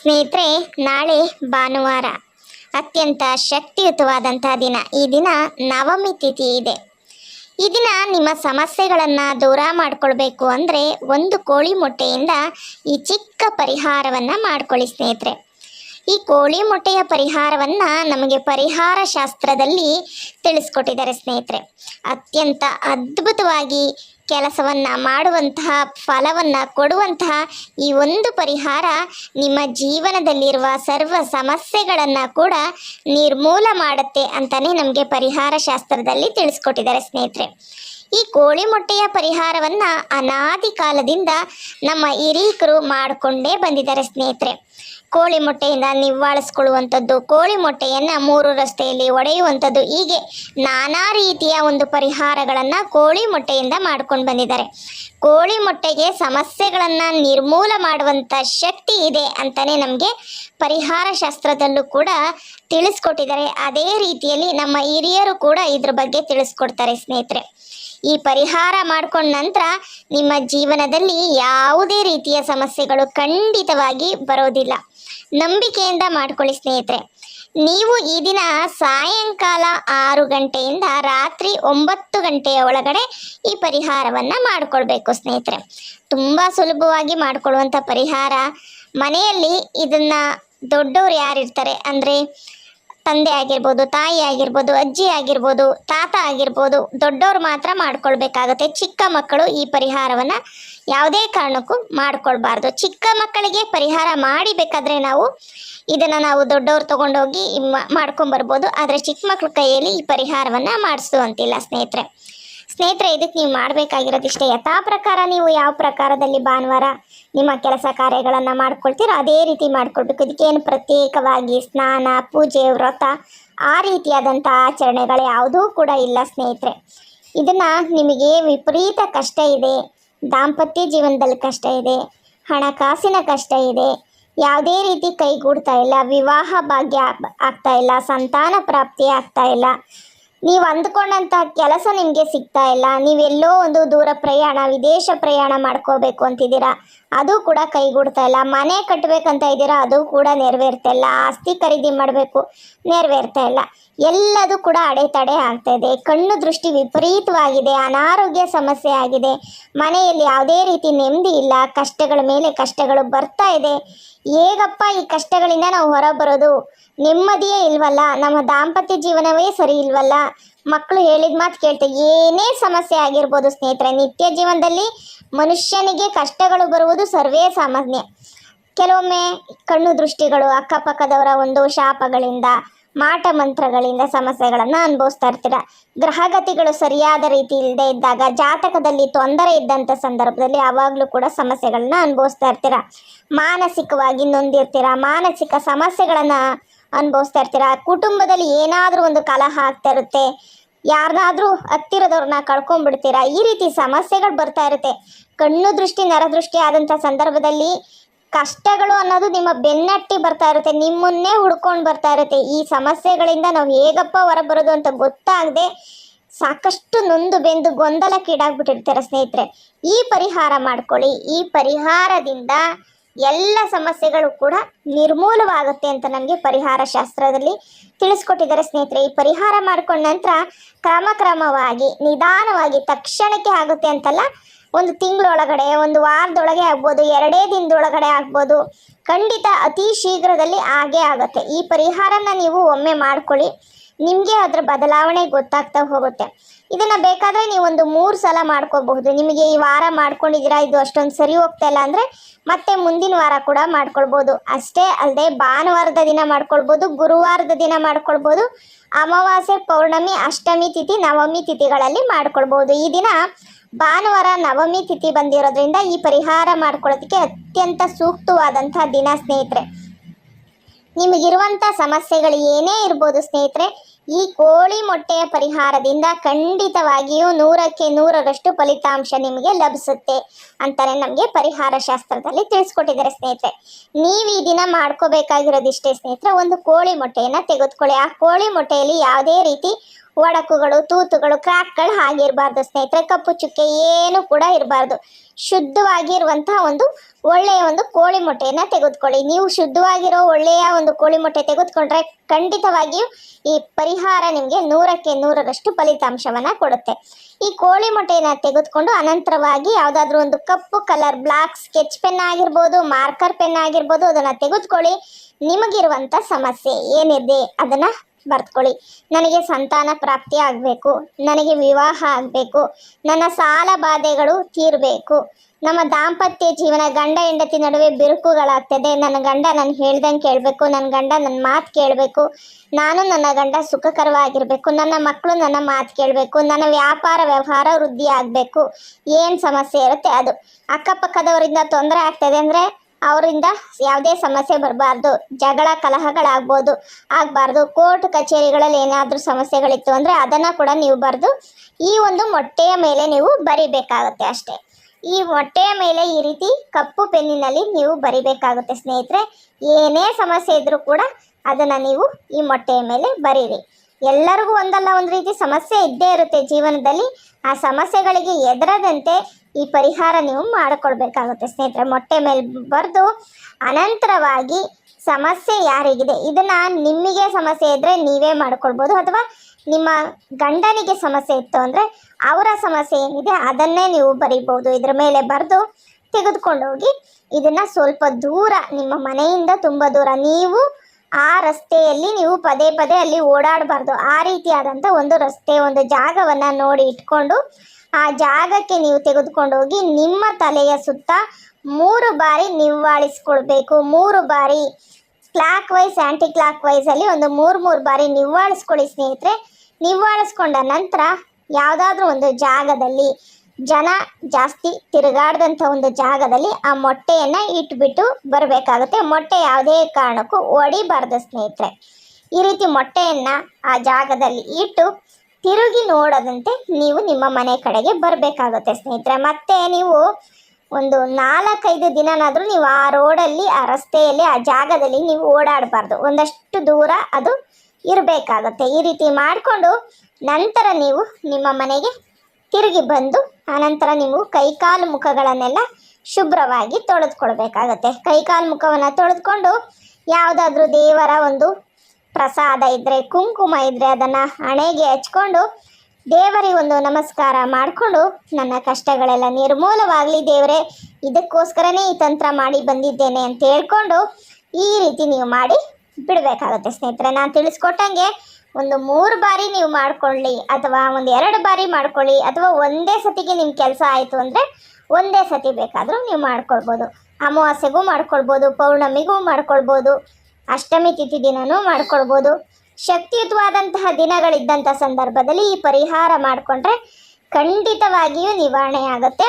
ಸ್ನೇಹಿತರೆ, ನಾಳೆ ಭಾನುವಾರ. ಅತ್ಯಂತ ಶಕ್ತಿಯುತವಾದಂತಹ ದಿನ. ಈ ದಿನ ನವಮಿ ತಿಥಿ ಇದೆ. ಈ ದಿನ ನಿಮ್ಮ ಸಮಸ್ಯೆಗಳನ್ನು ದೂರ ಮಾಡಿಕೊಳ್ಬೇಕು ಅಂದರೆ ಒಂದು ಕೋಳಿ ಮೊಟ್ಟೆಯಿಂದ ಈ ಚಿಕ್ಕ ಪರಿಹಾರವನ್ನು ಮಾಡ್ಕೊಳ್ಳಿ ಸ್ನೇಹಿತರೆ. ಈ ಕೋಳಿ ಮೊಟ್ಟೆಯ ಪರಿಹಾರವನ್ನು ನಮಗೆ ಪರಿಹಾರ ಶಾಸ್ತ್ರದಲ್ಲಿ ತಿಳಿಸ್ಕೊಟ್ಟಿದ್ದಾರೆ ಸ್ನೇಹಿತರೆ. ಅತ್ಯಂತ ಅದ್ಭುತವಾಗಿ ಕೆಲಸವನ್ನು ಮಾಡುವಂತಹ, ಫಲವನ್ನು ಕೊಡುವಂತಹ ಈ ಒಂದು ಪರಿಹಾರ ನಿಮ್ಮ ಜೀವನದಲ್ಲಿರುವ ಸರ್ವ ಸಮಸ್ಯೆಗಳನ್ನು ಕೂಡ ನಿರ್ಮೂಲ ಮಾಡುತ್ತೆ ಅಂತಲೇ ನಮಗೆ ಪರಿಹಾರ ಶಾಸ್ತ್ರದಲ್ಲಿ ತಿಳಿಸ್ಕೊಟ್ಟಿದ್ದಾರೆ ಸ್ನೇಹಿತರೆ. ಈ ಕೋಳಿ ಮೊಟ್ಟೆಯ ಪರಿಹಾರವನ್ನು ಅನಾದಿ ಕಾಲದಿಂದ ನಮ್ಮ ಹಿರೀಕರು ಮಾಡಿಕೊಂಡೇ ಬಂದಿದ್ದಾರೆ ಸ್ನೇಹಿತರೆ. ಕೋಳಿ ಮೊಟ್ಟೆಯಿಂದ ನಿವ್ವಾಳಿಸ್ಕೊಳ್ಳುವಂಥದ್ದು. ಕೋಳಿ ಮೊಟ್ಟೆಯನ್ನು ಮೂರು ರಸ್ತೆಯಲ್ಲಿ ಒಡೆಯುವಂಥದ್ದು. ಹೀಗೆ ನಾನಾ ರೀತಿಯ ಒಂದು ಪರಿಹಾರಗಳನ್ನು ಕೋಳಿ ಮೊಟ್ಟೆಯಿಂದ ಮಾಡ್ಕೊಂಡು ಬಂದಿದ್ದಾರೆ. ಕೋಳಿ ಮೊಟ್ಟೆಗೆ ಸಮಸ್ಯೆಗಳನ್ನು ನಿರ್ಮೂಲ ಮಾಡುವಂಥ ಶಕ್ತಿ ಇದೆ ಅಂತಲೇ ನಮಗೆ ಪರಿಹಾರ ಶಾಸ್ತ್ರದಲ್ಲೂ ಕೂಡ ತಿಳಿಸ್ಕೊಟ್ಟಿದ್ದಾರೆ. ಅದೇ ರೀತಿಯಲ್ಲಿ ನಮ್ಮ ಹಿರಿಯರು ಕೂಡ ಇದ್ರ ಬಗ್ಗೆ ತಿಳಿಸ್ಕೊಡ್ತಾರೆ ಸ್ನೇಹಿತರೆ. ಈ ಪರಿಹಾರ ಮಾಡ್ಕೊಂಡ ನಂತರ ನಿಮ್ಮ ಜೀವನದಲ್ಲಿ ಯಾವುದೇ ರೀತಿಯ ಸಮಸ್ಯೆಗಳು ಖಂಡಿತವಾಗಿ ಬರೋದಿಲ್ಲ. ನಂಬಿಕೆಯಿಂದ ಮಾಡ್ಕೊಳ್ಳಿ ಸ್ನೇಹಿತರೆ. ನೀವು ಈ ದಿನ ಸಾಯಂಕಾಲ ಆರು ಗಂಟೆಯಿಂದ ರಾತ್ರಿ ಒಂಬತ್ತು ಗಂಟೆಯ ಒಳಗಡೆ ಈ ಪರಿಹಾರವನ್ನು ಮಾಡಿಕೊಳ್ಬೇಕು ಸ್ನೇಹಿತರೆ. ತುಂಬ ಸುಲಭವಾಗಿ ಮಾಡಿಕೊಳ್ಳುವಂಥ ಪರಿಹಾರ. ಮನೆಯಲ್ಲಿ ಇದನ್ನು ದೊಡ್ಡವರು ಯಾರಿರ್ತಾರೆ ಅಂದರೆ ತಂದೆ ಆಗಿರ್ಬೋದು, ತಾಯಿ ಆಗಿರ್ಬೋದು, ಅಜ್ಜಿ ಆಗಿರ್ಬೋದು, ತಾತ ಆಗಿರ್ಬೋದು, ದೊಡ್ಡವರು ಮಾತ್ರ ಮಾಡ್ಕೊಳ್ಬೇಕಾಗುತ್ತೆ. ಚಿಕ್ಕ ಮಕ್ಕಳು ಈ ಪರಿಹಾರವನ್ನು ಯಾವುದೇ ಕಾರಣಕ್ಕೂ ಮಾಡ್ಕೊಳ್ಬಾರ್ದು. ಚಿಕ್ಕ ಮಕ್ಕಳಿಗೆ ಪರಿಹಾರ ಮಾಡಿಬೇಕಾದ್ರೆ ನಾವು ಇದನ್ನು ನಾವು ದೊಡ್ಡವ್ರು ತೊಗೊಂಡೋಗಿ ಮಾಡ್ಕೊಂಬರ್ಬೋದು. ಆದರೆ ಚಿಕ್ಕ ಮಕ್ಕಳ ಕೈಯಲ್ಲಿ ಈ ಪರಿಹಾರವನ್ನು ಮಾಡಿಸುವಂತಿಲ್ಲ ಸ್ನೇಹಿತರೆ. ಸ್ನೇಹಿತರೆ ಇದಕ್ಕೆ ನೀವು ಮಾಡಬೇಕಾಗಿರೋದಿಷ್ಟೇ. ಯಥಾ ಪ್ರಕಾರ ನೀವು ಯಾವ ಪ್ರಕಾರದಲ್ಲಿ ಭಾನುವಾರ ನಿಮ್ಮ ಕೆಲಸ ಕಾರ್ಯಗಳನ್ನು ಮಾಡ್ಕೊಳ್ತೀರೋ ಅದೇ ರೀತಿ ಮಾಡ್ಕೊಳ್ಬೇಕು. ಇದಕ್ಕೇನು ಪ್ರತ್ಯೇಕವಾಗಿ ಸ್ನಾನ, ಪೂಜೆ, ವ್ರತ, ಆ ರೀತಿಯಾದಂಥ ಆಚರಣೆಗಳು ಯಾವುದೂ ಕೂಡ ಇಲ್ಲ ಸ್ನೇಹಿತರೆ. ಇದನ್ನು ನಿಮಗೆ ವಿಪರೀತ ಕಷ್ಟ ಇದೆ, ದಾಂಪತ್ಯ ಜೀವನದಲ್ಲಿ ಕಷ್ಟ ಇದೆ, ಹಣಕಾಸಿನ ಕಷ್ಟ ಇದೆ, ಯಾವುದೇ ರೀತಿ ಕೈಗೂಡ್ತಾ ಇಲ್ಲ, ವಿವಾಹ ಭಾಗ್ಯ ಆಗ್- ಆಗ್ತಾ ಇಲ್ಲ, ಸಂತಾನ ಪ್ರಾಪ್ತಿ ಆಗ್ತಾ ಇಲ್ಲ ನೀವು ಅಂದ್ಕೊಂಡಂಥ ಕೆಲಸ ನಿಮಗೆ ಸಿಗ್ತಾ ಇಲ್ಲ. ನೀವೆಲ್ಲೋ ಒಂದು ದೂರ ಪ್ರಯಾಣ, ವಿದೇಶ ಪ್ರಯಾಣ ಮಾಡ್ಕೋಬೇಕು ಅಂತಿದ್ದೀರಾ? ಅದು ಕೂಡ ಕೈಗೂಡ್ತಾ ಇಲ್ಲ. ಮನೆ ಕಟ್ಟಬೇಕಂತ ಇದ್ದೀರಾ? ಅದು ಕೂಡ ನೆರವೇರ್ತಾ ಇಲ್ಲ. ಆಸ್ತಿ ಖರೀದಿ ಮಾಡಬೇಕು ನೆರವೇರ್ತಾ ಇಲ್ಲ. ಎಲ್ಲದೂ ಕೂಡ ಅಡೆತಡೆ ಆಗ್ತಾ ಇದೆ. ಕಣ್ಣು ದೃಷ್ಟಿ ವಿಪರೀತವಾಗಿದೆ. ಅನಾರೋಗ್ಯ ಸಮಸ್ಯೆ ಆಗಿದೆ. ಮನೆಯಲ್ಲಿ ಯಾವುದೇ ರೀತಿ ನೆಮ್ಮದಿ ಇಲ್ಲ. ಕಷ್ಟಗಳ ಮೇಲೆ ಕಷ್ಟಗಳು ಬರ್ತಾ ಇದೆ. ಹೇಗಪ್ಪ ಈ ಕಷ್ಟಗಳಿಂದ ನಾವು ಹೊರಬರೋದು? ನೆಮ್ಮದಿಯೇ ಇಲ್ವಲ್ಲ? ನಮ್ಮ ದಾಂಪತ್ಯ ಜೀವನವೇ ಸರಿ ಇಲ್ವಲ್ಲ? ಮಕ್ಕಳು ಹೇಳಿದ ಮಾತು ಕೇಳ್ತಾ, ಏನೇ ಸಮಸ್ಯೆ ಆಗಿರ್ಬೋದು ಸ್ನೇಹಿತರೆ, ನಿತ್ಯ ಜೀವನದಲ್ಲಿ ಮನುಷ್ಯನಿಗೆ ಕಷ್ಟಗಳು ಬರುವುದು ಸರ್ವೇ ಸಾಮಾನ್ಯ. ಕೆಲವೊಮ್ಮೆ ಕಣ್ಣು ದೃಷ್ಟಿಗಳು, ಅಕ್ಕಪಕ್ಕದವರ ಒಂದು ಶಾಪಗಳಿಂದ ಮಾಟ ಮಂತ್ರಗಳಿಂದ ಸಮಸ್ಯೆಗಳನ್ನು ಅನುಭವಿಸ್ತಾ ಇರ್ತೀರ. ಗ್ರಹಗತಿಗಳು ಸರಿಯಾದ ರೀತಿ ಇಲ್ಲದೆ ಇದ್ದಾಗ, ಜಾತಕದಲ್ಲಿ ತೊಂದರೆ ಇದ್ದಂಥ ಸಂದರ್ಭದಲ್ಲಿ ಯಾವಾಗಲೂ ಕೂಡ ಸಮಸ್ಯೆಗಳನ್ನ ಅನುಭವಿಸ್ತಾ ಇರ್ತೀರ. ಮಾನಸಿಕವಾಗಿ ನೊಂದಿರ್ತೀರ, ಮಾನಸಿಕ ಸಮಸ್ಯೆಗಳನ್ನು ಅನುಭವಿಸ್ತಾ ಇರ್ತೀರ. ಕುಟುಂಬದಲ್ಲಿ ಏನಾದರೂ ಒಂದು ಕಲಹ ಆಗ್ತಾ ಇರುತ್ತೆ ಯಾರನ್ನಾದ್ರೂ ಹತ್ತಿರದವ್ರನ್ನ ಕಳ್ಕೊಂಡ್ಬಿಡ್ತೀರಾ ಈ ರೀತಿ ಸಮಸ್ಯೆಗಳು ಬರ್ತಾ ಇರುತ್ತೆ. ಕಣ್ಣು ದೃಷ್ಟಿ ನರದೃಷ್ಟಿ ಆದಂಥ ಸಂದರ್ಭದಲ್ಲಿ ಕಷ್ಟಗಳು ಅನ್ನೋದು ನಿಮ್ಮ ಬೆನ್ನಟ್ಟಿ ಬರ್ತಾ ಇರುತ್ತೆ, ನಿಮ್ಮನ್ನೇ ಹುಡ್ಕೊಂಡು ಬರ್ತಾ ಇರುತ್ತೆ. ಈ ಸಮಸ್ಯೆಗಳಿಂದ ನಾವು ಹೇಗಪ್ಪ ಹೊರಬರೋದು ಅಂತ ಗೊತ್ತಾಗದೆ ಸಾಕಷ್ಟು ನೊಂದು ಬೆಂದು ಗೊಂದಲಕ್ಕೀಡಾಗ್ಬಿಟ್ಟಿರ್ತಾರೆ ಸ್ನೇಹಿತರೆ. ಈ ಪರಿಹಾರ ಮಾಡ್ಕೊಳ್ಳಿ. ಈ ಪರಿಹಾರದಿಂದ ಎಲ್ಲ ಸಮಸ್ಯೆಗಳು ಕೂಡ ನಿರ್ಮೂಲವಾಗುತ್ತೆ ಅಂತ ನಮಗೆ ಪರಿಹಾರ ಶಾಸ್ತ್ರದಲ್ಲಿ ತಿಳಿಸ್ಕೊಟ್ಟಿದ್ದಾರೆ ಸ್ನೇಹಿತರೆ. ಈ ಪರಿಹಾರ ಮಾಡ್ಕೊಂಡ ನಂತರ ಕ್ರಮಕ್ರಮವಾಗಿ ನಿಧಾನವಾಗಿ, ತಕ್ಷಣಕ್ಕೆ ಆಗುತ್ತೆ ಅಂತಲ್ಲ ಒಂದು ತಿಂಗಳೊಳಗಡೆ, ಒಂದು ವಾರದೊಳಗೆ ಆಗ್ಬೋದು, ಎರಡೇ ದಿನದೊಳಗಡೆ ಆಗ್ಬೋದು. ಖಂಡಿತ ಅತಿ ಶೀಘ್ರದಲ್ಲಿ ಆಗೇ ಆಗುತ್ತೆ. ಈ ಪರಿಹಾರನ ನೀವು ಒಮ್ಮೆ ಮಾಡ್ಕೊಳ್ಳಿ. ನಿಮಗೆ ಅದರ ಬದಲಾವಣೆ ಗೊತ್ತಾಗ್ತಾ ಹೋಗುತ್ತೆ. ಇದನ್ನು ಬೇಕಾದರೆ ನೀವು ಒಂದು ಮೂರು ಸಲ ಮಾಡ್ಕೋಬಹುದು. ನಿಮಗೆ ಈ ವಾರ ಮಾಡ್ಕೊಂಡಿದ್ದೀರಾ, ಇದು ಅಷ್ಟೊಂದು ಸರಿ ಹೋಗ್ತಾ ಇಲ್ಲ ಅಂದರೆ ಮತ್ತೆ ಮುಂದಿನ ವಾರ ಕೂಡ ಮಾಡ್ಕೊಳ್ಬೋದು. ಅಷ್ಟೇ ಅಲ್ಲದೆ ಭಾನುವಾರದ ದಿನ ಮಾಡ್ಕೊಳ್ಬೋದು, ಗುರುವಾರದ ದಿನ ಮಾಡ್ಕೊಳ್ಬೋದು, ಅಮಾವಾಸ್ಯೆ ಪೌರ್ಣಮಿ, ಅಷ್ಟಮಿ ತಿಥಿ, ನವಮಿ ತಿಥಿಗಳಲ್ಲಿ ಮಾಡ್ಕೊಳ್ಬೋದು. ಈ ದಿನ ಭಾನುವಾರ ನವಮಿ ತಿಥಿ ಬಂದಿರೋದ್ರಿಂದ ಈ ಪರಿಹಾರ ಮಾಡ್ಕೊಳ್ಳೋದಕ್ಕೆ ಅತ್ಯಂತ ಸೂಕ್ತವಾದಂಥ ದಿನ ಸ್ನೇಹಿತರೆ. ನಿಮಗಿರುವಂಥ ಸಮಸ್ಯೆಗಳು ಏನೇ ಇರ್ಬೋದು ಸ್ನೇಹಿತರೆ, ಈ ಕೋಳಿ ಮೊಟ್ಟೆಯ ಪರಿಹಾರದಿಂದ ಖಂಡಿತವಾಗಿಯೂ ನೂರಕ್ಕೆ ನೂರರಷ್ಟು ಫಲಿತಾಂಶ ನಿಮಗೆ ಲಭಿಸುತ್ತೆ ಅಂತಾನೆ ನಮಗೆ ಪರಿಹಾರ ಶಾಸ್ತ್ರದಲ್ಲಿ ತಿಳಿಸ್ಕೊಟ್ಟಿದ್ದಾರೆ ಸ್ನೇಹಿತರೆ. ನೀವು ಈ ದಿನ ಮಾಡ್ಕೋಬೇಕಾಗಿರೋದಿಷ್ಟೇ ಸ್ನೇಹಿತರೆ, ಒಂದು ಕೋಳಿ ಮೊಟ್ಟೆಯನ್ನು ತೆಗೆದುಕೊಳ್ಳಿ. ಆ ಕೋಳಿ ಮೊಟ್ಟೆಯಲ್ಲಿ ಯಾವುದೇ ರೀತಿ ಒಡಕುಗಳು, ತೂತುಗಳು, ಕ್ರ್ಯಾಕ್ಗಳು ಆಗಿರಬಾರ್ದು ಸ್ನೇಹಿತರೆ. ಕಪ್ಪು ಚುಕ್ಕೆ ಏನು ಕೂಡ ಇರಬಾರ್ದು. ಶುದ್ಧವಾಗಿರುವಂತಹ ಒಂದು ಒಳ್ಳೆಯ ಒಂದು ಕೋಳಿ ಮೊಟ್ಟೆಯನ್ನು ತೆಗೆದುಕೊಳ್ಳಿ. ನೀವು ಶುದ್ಧವಾಗಿರೋ ಒಳ್ಳೆಯ ಒಂದು ಕೋಳಿ ಮೊಟ್ಟೆ ತೆಗೆದುಕೊಂಡ್ರೆ ಖಂಡಿತವಾಗಿಯೂ ಈ ಪರಿಹಾರ ನಿಮಗೆ ನೂರಕ್ಕೆ ನೂರರಷ್ಟು ಫಲಿತಾಂಶವನ್ನು ಕೊಡುತ್ತೆ. ಈ ಕೋಳಿ ಮೊಟ್ಟೆಯನ್ನು ತೆಗೆದುಕೊಂಡು ಅನಂತರವಾಗಿ ಯಾವುದಾದ್ರೂ ಒಂದು ಕಪ್ಪು ಕಲರ್ ಬ್ಲಾಕ್ ಸ್ಕೆಚ್ ಪೆನ್ ಆಗಿರ್ಬೋದು, ಮಾರ್ಕರ್ ಪೆನ್ ಆಗಿರ್ಬೋದು, ಅದನ್ನು ತೆಗೆದುಕೊಳ್ಳಿ. ನಿಮಗಿರುವಂಥ ಸಮಸ್ಯೆ ಏನಿದೆ, ಅದನ್ನು ಬರ್ತ್ಕೊಳ್ಳಿ ನನಗೆ ಸಂತಾನ ಪ್ರಾಪ್ತಿ ಆಗಬೇಕು. ನನಗೆ ವಿವಾಹ ಆಗಬೇಕು. ನನ್ನ ಸಾಲ ಬಾಧೆಗಳು ತೀರಬೇಕು. ನಮ್ಮ ದಾಂಪತ್ಯ ಜೀವನ ಗಂಡ ಹೆಂಡತಿ ನಡುವೆ ಬಿರುಕುಗಳಾಗ್ತದೆ. ನನ್ನ ಗಂಡ ನಾನು ಹೇಳ್ದಂಗೆ ಕೇಳಬೇಕು. ನನ್ನ ಗಂಡ ನನ್ನ ಮಾತು ಕೇಳಬೇಕು. ನಾನು ನನ್ನ ಗಂಡ ಸುಖಕರವಾಗಿರಬೇಕು. ನನ್ನ ಮಕ್ಕಳು ನನ್ನ ಮಾತು ಕೇಳಬೇಕು. ನನ್ನ ವ್ಯಾಪಾರ ವ್ಯವಹಾರ ವೃದ್ಧಿ ಆಗಬೇಕು. ಏನು ಸಮಸ್ಯೆ ಇರುತ್ತೆ ಅದು. ಅಕ್ಕಪಕ್ಕದವರಿಂದ ತೊಂದರೆ ಆಗ್ತದೆ ಅಂದರೆ ಅವರಿಂದ ಯಾವುದೇ ಸಮಸ್ಯೆ ಬರಬಾರ್ದು. ಜಗಳ, ಕಲಹಗಳಾಗ್ಬೋದು, ಆಗಬಾರ್ದು. ಕೋರ್ಟ್ ಕಚೇರಿಗಳಲ್ಲಿ ಏನಾದರೂ ಸಮಸ್ಯೆಗಳಿತ್ತು ಅಂದರೆ ಅದನ್ನು ಕೂಡ ನೀವು ಬರೆದು ಈ ಒಂದು ಮೊಟ್ಟೆಯ ಮೇಲೆ ನೀವು ಬರಿಬೇಕಾಗುತ್ತೆ ಅಷ್ಟೇ. ಈ ಮೊಟ್ಟೆಯ ಮೇಲೆ ಈ ರೀತಿ ಕಪ್ಪು ಪೆನ್ನಿನಲ್ಲಿ ನೀವು ಬರಿಬೇಕಾಗುತ್ತೆ ಸ್ನೇಹಿತರೆ. ಏನೇ ಸಮಸ್ಯೆ ಇದ್ದರೂ ಕೂಡ ಅದನ್ನು ನೀವು ಈ ಮೊಟ್ಟೆಯ ಮೇಲೆ ಬರೀರಿ. ಎಲ್ಲರಿಗೂ ಒಂದಲ್ಲ ಒಂದು ರೀತಿ ಸಮಸ್ಯೆ ಇದ್ದೇ ಇರುತ್ತೆ ಜೀವನದಲ್ಲಿ. ಆ ಸಮಸ್ಯೆಗಳಿಗೆ ಎದುರದಂತೆ ಈ ಪರಿಹಾರ ನೀವು ಮಾಡಿಕೊಳ್ಬೇಕಾಗುತ್ತೆ ಸ್ನೇಹಿತರೆ. ಮೊಟ್ಟೆ ಮೇಲೆ ಬರೆದು ಅನಂತರವಾಗಿ ಸಮಸ್ಯೆ ಯಾರಿಗಿದೆ, ಇದನ್ನ ನಿಮಗೆ ಸಮಸ್ಯೆ ಇದ್ದರೆ ನೀವೇ ಮಾಡ್ಕೊಳ್ಬೋದು ಅಥವಾ ನಿಮ್ಮ ಗಂಡನಿಗೆ ಸಮಸ್ಯೆ ಇತ್ತು ಅಂದರೆ ಅವರ ಸಮಸ್ಯೆ ಏನಿದೆ ಅದನ್ನೇ ನೀವು ಬರಿಬೋದು ಇದರ ಮೇಲೆ ಬರೆದು ತೆಗೆದುಕೊಂಡೋಗಿ ಇದನ್ನ ಸ್ವಲ್ಪ ದೂರ, ನಿಮ್ಮ ಮನೆಯಿಂದ ತುಂಬ ದೂರ, ನೀವು ಆ ರಸ್ತೆಯಲ್ಲಿ ನೀವು ಪದೇ ಪದೇ ಅಲ್ಲಿ ಓಡಾಡಬಾರ್ದು. ಆ ರೀತಿಯಾದಂಥ ಒಂದು ರಸ್ತೆ, ಒಂದು ಜಾಗವನ್ನು ನೋಡಿ ಇಟ್ಕೊಂಡು ಆ ಜಾಗಕ್ಕೆ ನೀವು ತೆಗೆದುಕೊಂಡು ಹೋಗಿ ನಿಮ್ಮ ತಲೆಯ ಸುತ್ತ ಮೂರು ಬಾರಿ ನಿವ್ವಾಳಿಸ್ಕೊಳ್ಬೇಕು. ಮೂರು ಬಾರಿ ಕ್ಲಾಕ್ ವೈಸ್ ಆ್ಯಂಟಿ ಕ್ಲಾಕ್ ವೈಸಲ್ಲಿ ಒಂದು ಮೂರು ಮೂರು ಬಾರಿ ನಿವ್ವಾಳಿಸ್ಕೊಳ್ಳಿ ಸ್ನೇಹಿತರೆ. ನಿವ್ವಾಳಿಸ್ಕೊಂಡ ನಂತರ ಯಾವುದಾದ್ರೂ ಒಂದು ಜಾಗದಲ್ಲಿ ಜನ ಜಾಸ್ತಿ ತಿರುಗಾಡ್ದಂಥ ಒಂದು ಜಾಗದಲ್ಲಿ ಆ ಮೊಟ್ಟೆಯನ್ನು ಇಟ್ಬಿಟ್ಟು ಬರಬೇಕಾಗುತ್ತೆ. ಮೊಟ್ಟೆ ಯಾವುದೇ ಕಾರಣಕ್ಕೂ ಒಡಿಬಾರ್ದು ಸ್ನೇಹಿತರೆ. ಈ ರೀತಿ ಮೊಟ್ಟೆಯನ್ನು ಆ ಜಾಗದಲ್ಲಿ ಇಟ್ಟು ತಿರುಗಿ ನೋಡದಂತೆ ನೀವು ನಿಮ್ಮ ಮನೆ ಕಡೆಗೆ ಬರಬೇಕಾಗುತ್ತೆ ಸ್ನೇಹಿತರೆ. ಮತ್ತೆ ನೀವು ಒಂದು ನಾಲ್ಕೈದು ದಿನನಾದರೂ ನೀವು ಆ ರೋಡಲ್ಲಿ, ಆ ರಸ್ತೆಯಲ್ಲಿ, ಆ ಜಾಗದಲ್ಲಿ ನೀವು ಓಡಾಡಬಾರ್ದು. ಒಂದಷ್ಟು ದೂರ ಅದು ಇರಬೇಕಾಗುತ್ತೆ. ಈ ರೀತಿ ಮಾಡಿಕೊಂಡು ನಂತರ ನೀವು ನಿಮ್ಮ ಮನೆಗೆ ತಿರುಗಿ ಬಂದು ಆನಂತರ ನೀವು ಕೈಕಾಲು ಮುಖಗಳನ್ನೆಲ್ಲ ಶುಭ್ರವಾಗಿ ತೊಳೆದುಕೊಳ್ಬೇಕಾಗತ್ತೆ. ಕೈಕಾಲು ಮುಖವನ್ನು ತೊಳೆದುಕೊಂಡು ಯಾವುದಾದ್ರೂ ದೇವರ ಒಂದು ಪ್ರಸಾದ ಇದ್ದರೆ ಕುಂಕುಮ ಇದ್ದರೆ ಅದನ್ನು ಹಣೆಗೆ ಹಚ್ಕೊಂಡು ದೇವರಿಗೆ ಒಂದು ನಮಸ್ಕಾರ ಮಾಡಿಕೊಂಡು ನನ್ನ ಕಷ್ಟಗಳೆಲ್ಲ ನಿರ್ಮೂಲವಾಗಲಿ ದೇವರೇ, ಇದಕ್ಕೋಸ್ಕರನೇ ಈ ತಂತ್ರ ಮಾಡಿ ಬಂದಿದ್ದೇನೆ ಅಂತ ಹೇಳ್ಕೊಂಡು ಈ ರೀತಿ ನೀವು ಮಾಡಿ ಬಿಡಬೇಕಾಗುತ್ತೆ ಸ್ನೇಹಿತರೆ. ನಾನು ತಿಳಿಸ್ಕೊಟ್ಟಂಗೆ ಒಂದು ಮೂರು ಬಾರಿ ನೀವು ಮಾಡ್ಕೊಳ್ಳಿ ಅಥವಾ ಒಂದು ಎರಡು ಬಾರಿ ಮಾಡ್ಕೊಳ್ಳಿ ಅಥವಾ ಒಂದೇ ಸತಿಗೆ ನಿಮ್ಮ ಕೆಲಸ ಆಯಿತು ಅಂದರೆ ಒಂದೇ ಸತಿ ಬೇಕಾದರೂ ನೀವು ಮಾಡ್ಕೊಳ್ಬೋದು. ಅಮಾವಾಸ್ಯೆಗೂ ಮಾಡ್ಕೊಳ್ಬೋದು, ಪೌರ್ಣಮಿಗೂ ಮಾಡ್ಕೊಳ್ಬೋದು, ಅಷ್ಟಮಿ ತಿಥಿ ದಿನವೂ ಮಾಡ್ಕೊಳ್ಬೋದು. ಶಕ್ತಿಯುತವಾದಂತಹ ದಿನಗಳಿದ್ದಂಥ ಸಂದರ್ಭದಲ್ಲಿ ಈ ಪರಿಹಾರ ಮಾಡಿಕೊಂಡ್ರೆ ಖಂಡಿತವಾಗಿಯೂ ನಿವಾರಣೆ ಆಗುತ್ತೆ.